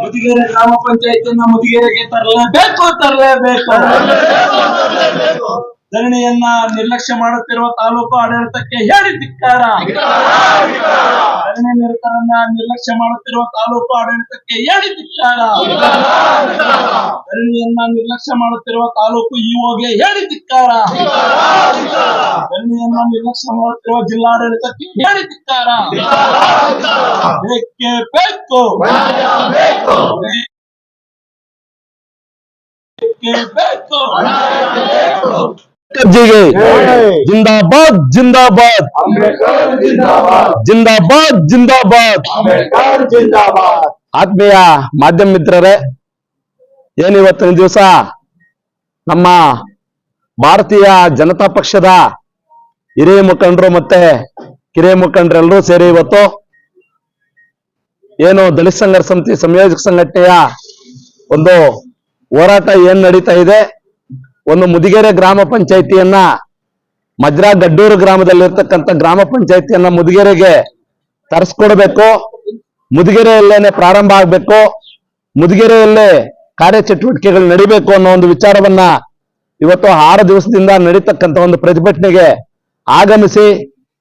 ಮುದಿಗೆರೆ ಗ್ರಾಮ ಪಂಚಾಯತಿಯನ್ನ ಮುದಿಗೆರೆಗೆ ತರಲೇಬೇಕು ತರಲೇಬೇಕು. ಧರಣಿಯನ್ನ ನಿರ್ಲಕ್ಷ್ಯ ಮಾಡುತ್ತಿರುವ ತಾಲೂಕು ಆಡಳಿತಕ್ಕೆ ಹೇಳಿ ಧಿಕ್ಕಾರ. ಧರಣಿ ನಿರತರನ್ನ ನಿರ್ಲಕ್ಷ್ಯ ಮಾಡುತ್ತಿರುವ ತಾಲೂಕು ಆಡಳಿತಕ್ಕೆ ಹೇಳಿ ಧಿಕ್ಕಾರ. ಧರಣಿಯನ್ನ ನಿರ್ಲಕ್ಷ್ಯ ಮಾಡುತ್ತಿರುವ ತಾಲೂಕು ಇಒಗೆ ಹೇಳಿ ಧಿಕ್ಕಾರ. ಧರಣಿಯನ್ನ ನಿರ್ಲಕ್ಷ್ಯ ಮಾಡುತ್ತಿರುವ ಜಿಲ್ಲಾಡಳಿತಕ್ಕೆ ಹೇಳಿ ಧಿಕ್ಕಾರ ಬೇಕೇ ಬೇಕು. ಅರ್ಜಿಗೆ ಜಿಂದಾಬಾದ್ ಜಿಂದಾಬಾದ್. ಜಿಂದಾಬಾದ್ ಜಿಂದಾಬಾದ್. ಆತ್ಮೀಯ ಮಾಧ್ಯಮ ಮಿತ್ರರೇ, ಏನಿವತ್ತಿನ ದಿವಸ ನಮ್ಮ ಭಾರತೀಯ ಜನತಾ ಪಕ್ಷದ ಹಿರಿಯ ಮುಖಂಡರು ಮತ್ತೆ ಕಿರಿಯ ಮುಖಂಡರೆಲ್ಲರೂ ಸೇರಿ ಇವತ್ತು ಏನು ದಲಿತ ಸಂಘರ್ಷ ಸಮಿತಿ ಸಂಯೋಜಕ ಸಂಘಟನೆಯ ಒಂದು ಹೋರಾಟ ಏನ್ ನಡೀತಾ ಇದೆ? ಒಂದು ಮುದಿಗೆರೆ ಗ್ರಾಮ ಪಂಚಾಯಿತಿಯನ್ನ ಮಜ್ರಾ ಗಡ್ಡೂರು ಗ್ರಾಮದಲ್ಲಿರ್ತಕ್ಕಂಥ ಗ್ರಾಮ ಪಂಚಾಯಿತಿಯನ್ನ ಮುದಿಗೆರೆಗೆ ತರಿಸ್ಕೊಡ್ಬೇಕು. ಮುದಿಗೆರೆಯಲ್ಲೇನೆ ಪ್ರಾರಂಭ ಆಗ್ಬೇಕು. ಮುದಿಗೆರೆಯಲ್ಲೇ ಕಾರ್ಯಚಟುವಟಿಕೆಗಳು ನಡಿಬೇಕು ಅನ್ನೋ ಒಂದು ವಿಚಾರವನ್ನ ಇವತ್ತು ಆರು ದಿವಸದಿಂದ ನಡೀತಕ್ಕಂಥ ಒಂದು ಪ್ರತಿಭಟನೆಗೆ ಆಗಮಿಸಿ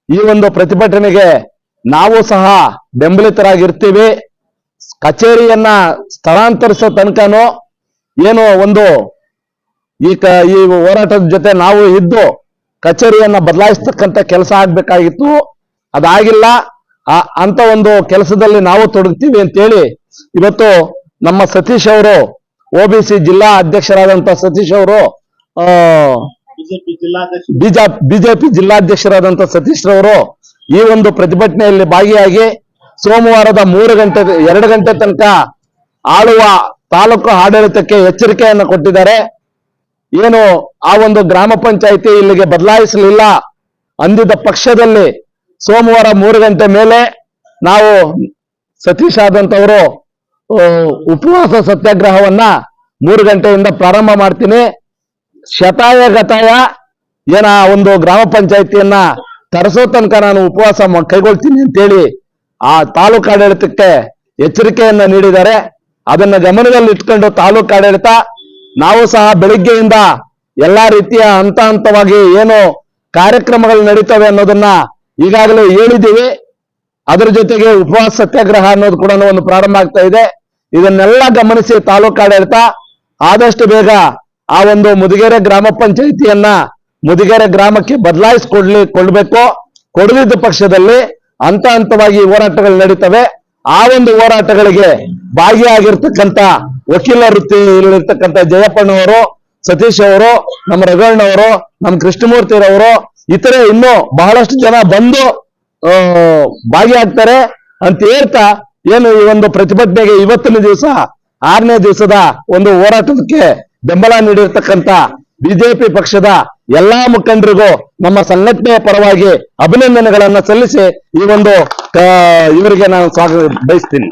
ಈ ಒಂದು ಪ್ರತಿಭಟನೆಗೆ ನಾವು ಸಹ ಬೆಂಬಲಿತರಾಗಿರ್ತೀವಿ. ಕಚೇರಿಯನ್ನ ಸ್ಥಳಾಂತರಿಸೋ ತನಕನೂ ಏನು ಒಂದು ಈ ಕ, ಈ ಹೋರಾಟದ ಜೊತೆ ನಾವು ಇದ್ದು ಕಚೇರಿಯನ್ನ ಬದಲಾಯಿಸ್ತಕ್ಕಂಥ ಕೆಲಸ ಆಗ್ಬೇಕಾಗಿತ್ತು. ಅದಾಗಿಲ್ಲ. ಅಂತ ಒಂದು ಕೆಲಸದಲ್ಲಿ ನಾವು ತೊಡಗ್ತೀವಿ ಅಂತೇಳಿ ಇವತ್ತು ನಮ್ಮ ಸತೀಶ್ ಅವರು, ಒ ಸಿ ಜಿಲ್ಲಾ ಅಧ್ಯಕ್ಷರಾದಂತ ಸತೀಶ್ ಅವರು ಬಿಜಾ, ಬಿಜೆಪಿ ಜಿಲ್ಲಾಧ್ಯಕ್ಷರಾದಂತಹ ಸತೀಶ್ ರವರು ಈ ಒಂದು ಪ್ರತಿಭಟನೆಯಲ್ಲಿ ಭಾಗಿಯಾಗಿ ಸೋಮವಾರದ ಮೂರು ಗಂಟೆ, ಎರಡು ಗಂಟೆ ತನಕ ಆಳುವ ತಾಲೂಕು ಆಡಳಿತಕ್ಕೆ ಎಚ್ಚರಿಕೆಯನ್ನು ಕೊಟ್ಟಿದ್ದಾರೆ. ಏನು ಆ ಒಂದು ಗ್ರಾಮ ಪಂಚಾಯಿತಿ ಇಲ್ಲಿಗೆ ಬದಲಾಯಿಸಲಿಲ್ಲ ಅಂದಿದ್ದ ಪಕ್ಷದಲ್ಲಿ ಸೋಮವಾರ ಮೂರು ಗಂಟೆ ಮೇಲೆ ನಾವು ಸತೀಶ್ ಆದಂತವರು ಉಪವಾಸ ಸತ್ಯಾಗ್ರಹವನ್ನ ಮೂರು ಗಂಟೆಯಿಂದ ಪ್ರಾರಂಭ ಮಾಡ್ತೀನಿ. ಶತಾಯ ಗತಾಯ ಏನ ಒಂದು ಗ್ರಾಮ ಪಂಚಾಯತಿಯನ್ನ ತರಿಸೋ ತನಕ ನಾನು ಉಪವಾಸ ಕೈಗೊಳ್ತೀನಿ ಅಂತೇಳಿ ಆ ತಾಲೂಕು ಆಡಳಿತಕ್ಕೆ ಎಚ್ಚರಿಕೆಯನ್ನ ನೀಡಿದ್ದಾರೆ. ಅದನ್ನ ಗಮನದಲ್ಲಿ ಇಟ್ಕೊಂಡು ತಾಲೂಕು ಆಡಳಿತ, ನಾವು ಸಹ ಬೆಳಿಗ್ಗೆಯಿಂದ ಎಲ್ಲಾ ರೀತಿಯ ಹಂತ ಹಂತವಾಗಿ ಏನು ಕಾರ್ಯಕ್ರಮಗಳು ನಡೀತವೆ ಅನ್ನೋದನ್ನ ಈಗಾಗಲೇ ಹೇಳಿದ್ದೀವಿ. ಅದರ ಜೊತೆಗೆ ಉಪವಾಸ ಸತ್ಯಾಗ್ರಹ ಅನ್ನೋದು ಕೂಡ ಒಂದು ಪ್ರಾರಂಭ ಆಗ್ತಾ ಇದೆ. ಇದನ್ನೆಲ್ಲ ಗಮನಿಸಿ ತಾಲೂಕು ಆಡಳಿತ ಆದಷ್ಟು ಬೇಗ ಆ ಒಂದು ಮುದಿಗೆರೆ ಗ್ರಾಮ ಪಂಚಾಯಿತಿಯನ್ನ ಮುದಿಗೆರೆ ಗ್ರಾಮಕ್ಕೆ ಬದಲಾಯಿಸಿಕೊಡ್ಲಿ ಕೊಡ್ಬೇಕು. ಕೊಡದಿದ್ದ ಪಕ್ಷದಲ್ಲಿ ಹಂತ ಹಂತವಾಗಿ ಹೋರಾಟಗಳು ನಡೀತವೆ. ಆ ಒಂದು ಹೋರಾಟಗಳಿಗೆ ಭಾಗಿಯಾಗಿರ್ತಕ್ಕಂತ ವಕೀಲ ವೃತ್ತಿಯಲ್ಲಿರ್ತಕ್ಕಂಥ ಜಯಪ್ಪಣ್ಣವರು ಸತೀಶ್ ಅವರು, ನಮ್ಮ ರಘುವಣ್ಣವರು ನಮ್ಮ ಕೃಷ್ಣಮೂರ್ತಿರವರು ಇತರೆ ಇನ್ನೂ ಬಹಳಷ್ಟು ಜನ ಬಂದು ಭಾಗಿಯಾಗ್ತಾರೆ. ಅಂತ ಹೇಳ್ತಾ ಏನು ಈ ಒಂದು ಪ್ರತಿಭಟನೆಗೆ ಇವತ್ತಿನ ದಿವಸ, ಆರನೇ ದಿವಸದ ಒಂದು ಹೋರಾಟಕ್ಕೆ ಬೆಂಬಲ ನೀಡಿರ್ತಕ್ಕಂತ ಬಿಜೆಪಿ ಪಕ್ಷದ ಎಲ್ಲಾ ಮುಖಂಡರಿಗೂ ನಮ್ಮ ಸಂಘಟನೆಯ ಪರವಾಗಿ ಅಭಿನಂದನೆಗಳನ್ನ ಸಲ್ಲಿಸಿ ಈ ಒಂದು ಇವರಿಗೆ ನಾನು ಸ್ವಾಗತ ಬಯಸ್ತೀನಿ.